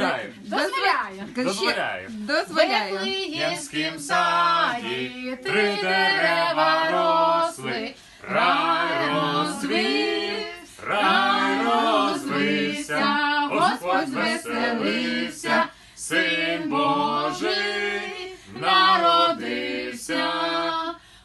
Дозволяю. Дозволяю. Дозволяю. Дозволяю. Ємськім саді три дерева росли, рай розвів, рай розвився, Господь звеселився, Син Божий народився.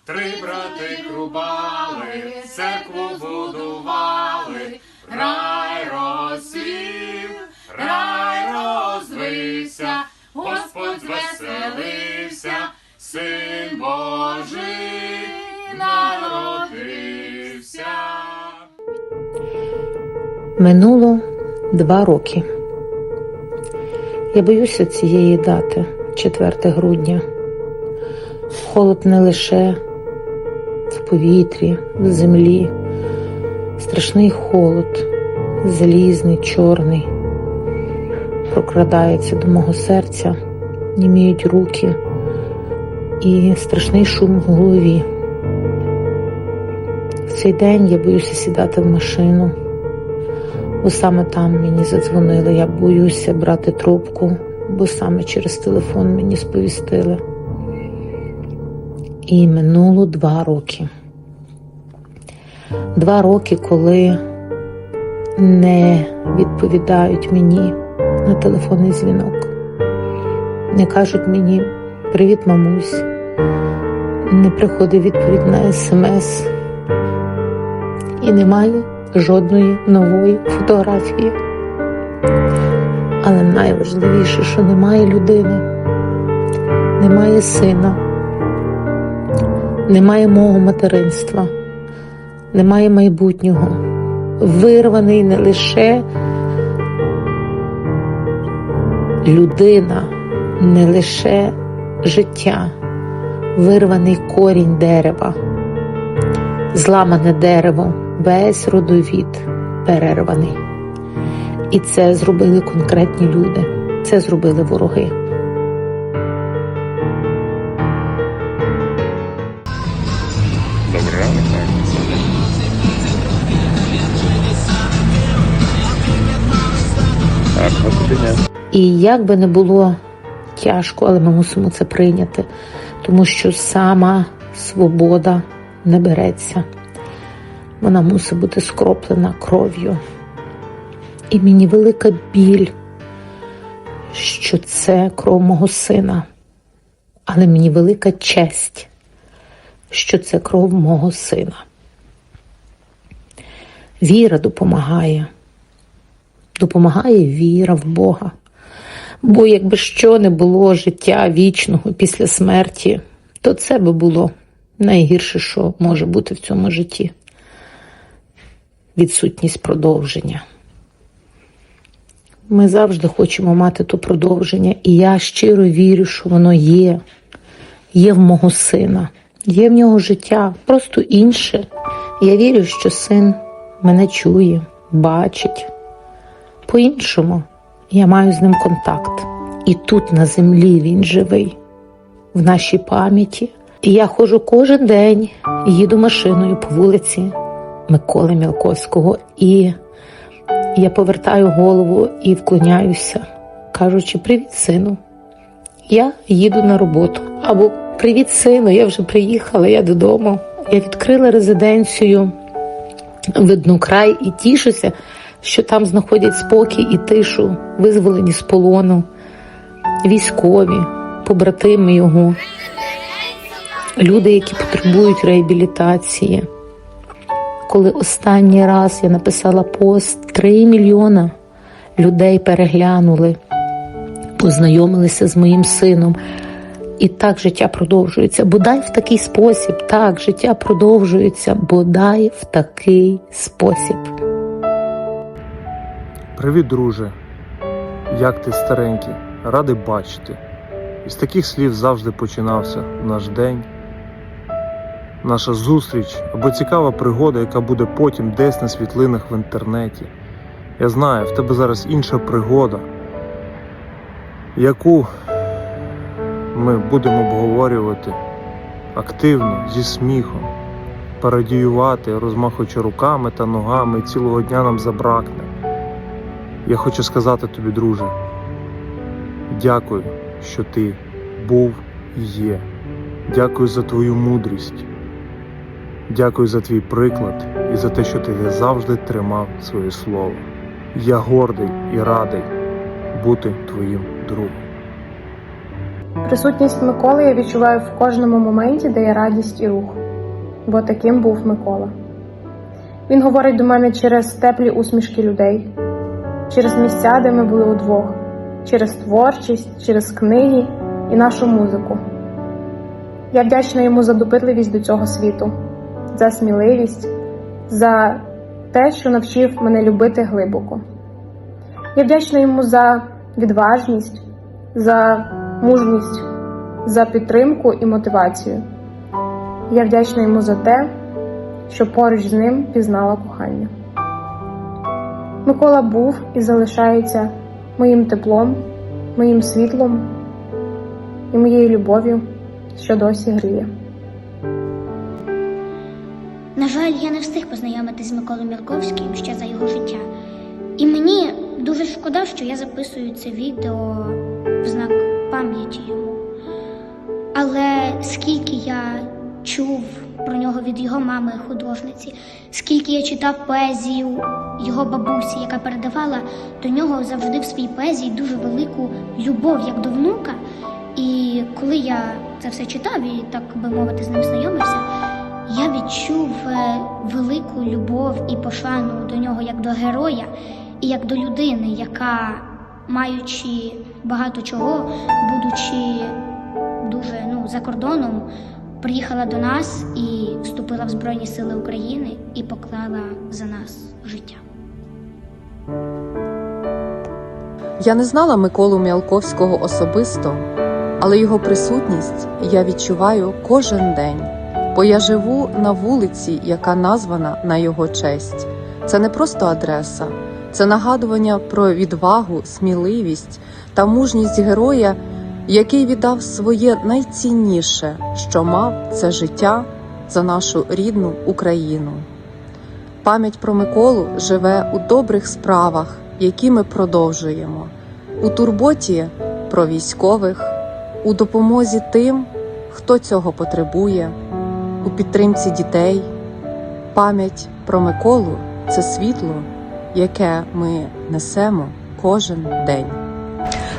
Три брати крубали, церкву будували, рай розсвів, рай розвився, Господь звеселився, Син Божий народився. Минуло два роки. Я боюся цієї дати, 4 грудня. Холод не лише в повітрі, в землі, страшний холод, залізний, чорний, прокрадається до мого серця, німіють руки і страшний шум в голові. В цей день я боюся сідати в машину. Бо саме там мені задзвонили. Я боюся брати трубку, бо саме через телефон мені сповістили. І минуло два роки. Два роки, коли не відповідають мені на телефонний дзвінок. Не кажуть мені привіт, мамусь. Не приходить відповідь на смс. І немає жодної нової фотографії. Але найважливіше, що немає людини, немає сина, немає мого материнства, немає майбутнього. Вирваний не лише людина, не лише життя, вирваний корінь дерева, зламане дерево весь родовід перерваний. І це зробили конкретні люди, це зробили вороги. Дня. І як би не було тяжко, але ми мусимо це прийняти, тому що сама свобода не береться. Вона мусить бути скроплена кров'ю. І мені велика біль, що це кров мого сина, але мені велика честь, що це кров мого сина. Віра допомагає. Допомагає віра в Бога. Бо якби що не було життя вічного після смерті, то це би було найгірше, що може бути в цьому житті. Відсутність продовження. Ми завжди хочемо мати то продовження, і я щиро вірю, що воно є. Є в мого сина, є в нього життя, просто інше. Я вірю, що син мене чує, бачить. По-іншому я маю з ним контакт. І тут на землі він живий, в нашій пам'яті. І я ходжу кожен день, їду машиною по вулиці Миколи Мілковського, і я повертаю голову і вклоняюся, кажучи: Привіт, сину. Я їду на роботу. Або Привіт, сину, я вже приїхала, я додому. Я відкрила резиденцію видно край і тішуся, що там знаходять спокій і тишу, визволені з полону, військові, побратими його, люди, які потребують реабілітації. Коли останній раз я написала пост, 3 мільйона людей переглянули, познайомилися з моїм сином. І так життя продовжується. Бодай в такий спосіб. Так, життя продовжується, бодай в такий спосіб. Привіт, друже. Як ти старенький? Радий бачити. Із таких слів завжди починався наш день, наша зустріч або цікава пригода, яка буде потім десь на світлинах в інтернеті. Я знаю, в тебе зараз інша пригода, яку ми будемо обговорювати активно, зі сміхом, пародіювати, розмахуючи руками та ногами, і цілого дня нам забракне. Я хочу сказати тобі, друже, Дякую, що ти був і є. Дякую за твою мудрість. Дякую за твій приклад і за те, що ти завжди тримав своє слово. Я гордий і радий бути твоїм другом. Присутність Миколи я відчуваю в кожному моменті, де є радість і рух, бо таким був Микола. Він говорить до мене через теплі усмішки людей, через місця, де ми були удвох, через творчість, через книги і нашу музику. Я вдячна йому за допитливість до цього світу, за сміливість, за те, що навчив мене любити глибоко. Я вдячна йому за відважність, за мужність, за підтримку і мотивацію. Я вдячна йому за те, що поруч з ним пізнала кохання. Микола був і залишається моїм теплом, моїм світлом і моєю любов'ю, що досі гріє. На жаль, я не встиг познайомитись з Миколою Мірковським ще за його життя. І мені дуже шкода, що я записую це відео в знак пам'яті йому. Але скільки я чув про нього від його мами художниці, скільки я читав поезію його бабусі, яка передавала до нього завжди в своїй поезії дуже велику любов як до внука. І коли я це все читав і так би мовити з ним знайомився, я відчув е, велику любов і пошану до нього як до героя і як до людини, яка, маючи багато чого, будучи дуже ну, за кордоном, приїхала до нас і вступила в Збройні Сили України і поклала за нас життя. Я не знала Миколу Мялковського особисто, але його присутність я відчуваю кожен день, бо я живу на вулиці, яка названа на його честь. Це не просто адреса, це нагадування про відвагу, сміливість та мужність героя, який віддав своє найцінніше, що мав це життя за нашу рідну Україну. Пам'ять про Миколу живе у добрих справах, які ми продовжуємо, у турботі про військових, у допомозі тим, хто цього потребує, у підтримці дітей. Пам'ять про Миколу це світло, яке ми несемо кожен день.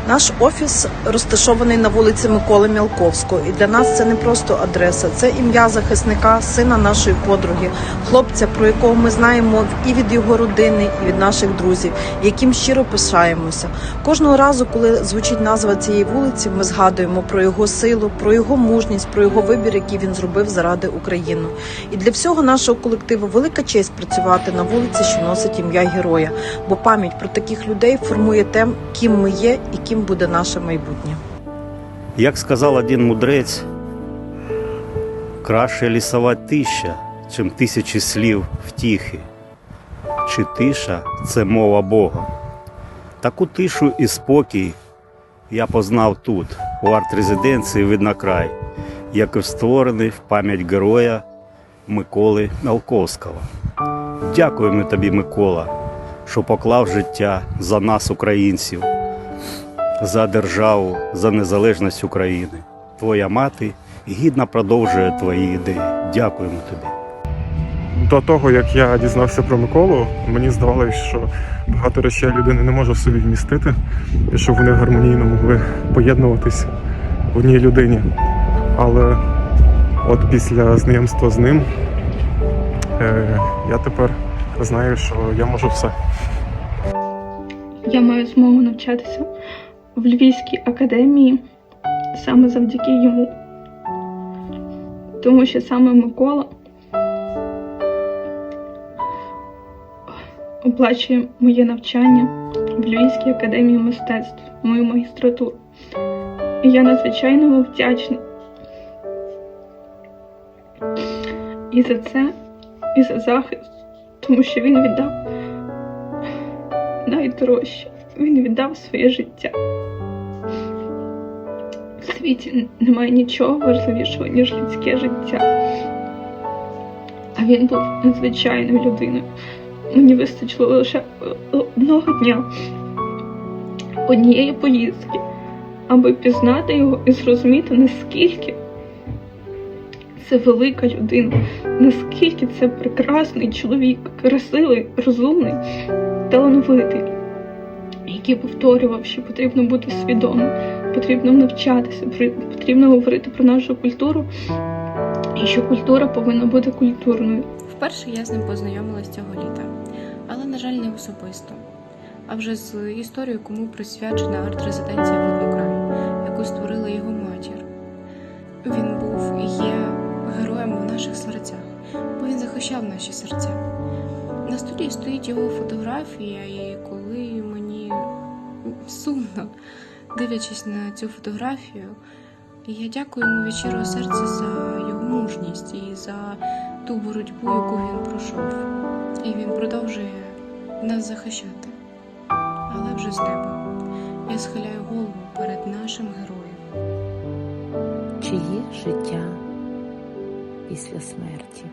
Наш офіс розташований на вулиці Миколи Мялковського, і для нас це не просто адреса, це ім'я захисника, сина нашої подруги, хлопця, про якого ми знаємо і від його родини, і від наших друзів, яким щиро пишаємося. Кожного разу, коли звучить назва цієї вулиці, ми згадуємо про його силу, про його мужність, про його вибір, який він зробив заради України. І для всього нашого колективу велика честь працювати на вулиці, що носить ім'я героя, бо пам'ять про таких людей формує те, ким ми є і ким буде наше майбутнє. Як сказав один мудрець, краще лісова тища, чим тисячі слів втіхи. Чи тиша це мова Бога? Таку тишу і спокій я познав тут, у арт-резиденції Виднокрай, який створений в пам'ять героя Миколи Мялковського. Дякуємо тобі, Микола, що поклав життя за нас, українців за державу, за незалежність України. Твоя мати гідно продовжує твої ідеї. Дякуємо тобі. До того, як я дізнався про Миколу, мені здавалося, що багато речей людина не може в собі вмістити, і щоб вони гармонійно могли поєднуватись в одній людині. Але от після знайомства з ним е, я тепер знаю, що я можу все. Я маю змогу навчатися в Львівській академії саме завдяки йому. Тому що саме Микола оплачує моє навчання в Львівській академії мистецтв, мою магістратуру. І я надзвичайно вдячна. І за це, і за захист, тому що він віддав найдорожче. Він віддав своє життя. В світі немає нічого важливішого, ніж людське життя. А він був надзвичайною людиною. Мені вистачило лише одного дня, однієї поїздки, аби пізнати його і зрозуміти, наскільки це велика людина, наскільки це прекрасний чоловік, красивий, розумний, талановитий, який повторював, що потрібно бути свідомим, потрібно навчатися, потрібно говорити про нашу культуру, і що культура повинна бути культурною. Вперше я з ним познайомилась цього літа, але, на жаль, не особисто. А вже з історією, кому присвячена арт-резиденція Воднокрай, яку створила його матір. Він був і є героєм в наших серцях, бо він захищав наші серця. На столі стоїть його фотографія, і коли мені сумно, дивлячись на цю фотографію, я дякую йому від щирого серця за його мужність і за ту боротьбу, яку він пройшов. І він продовжує нас захищати. Але вже з неба. Я схиляю голову перед нашим героєм. Чи є життя після смерті?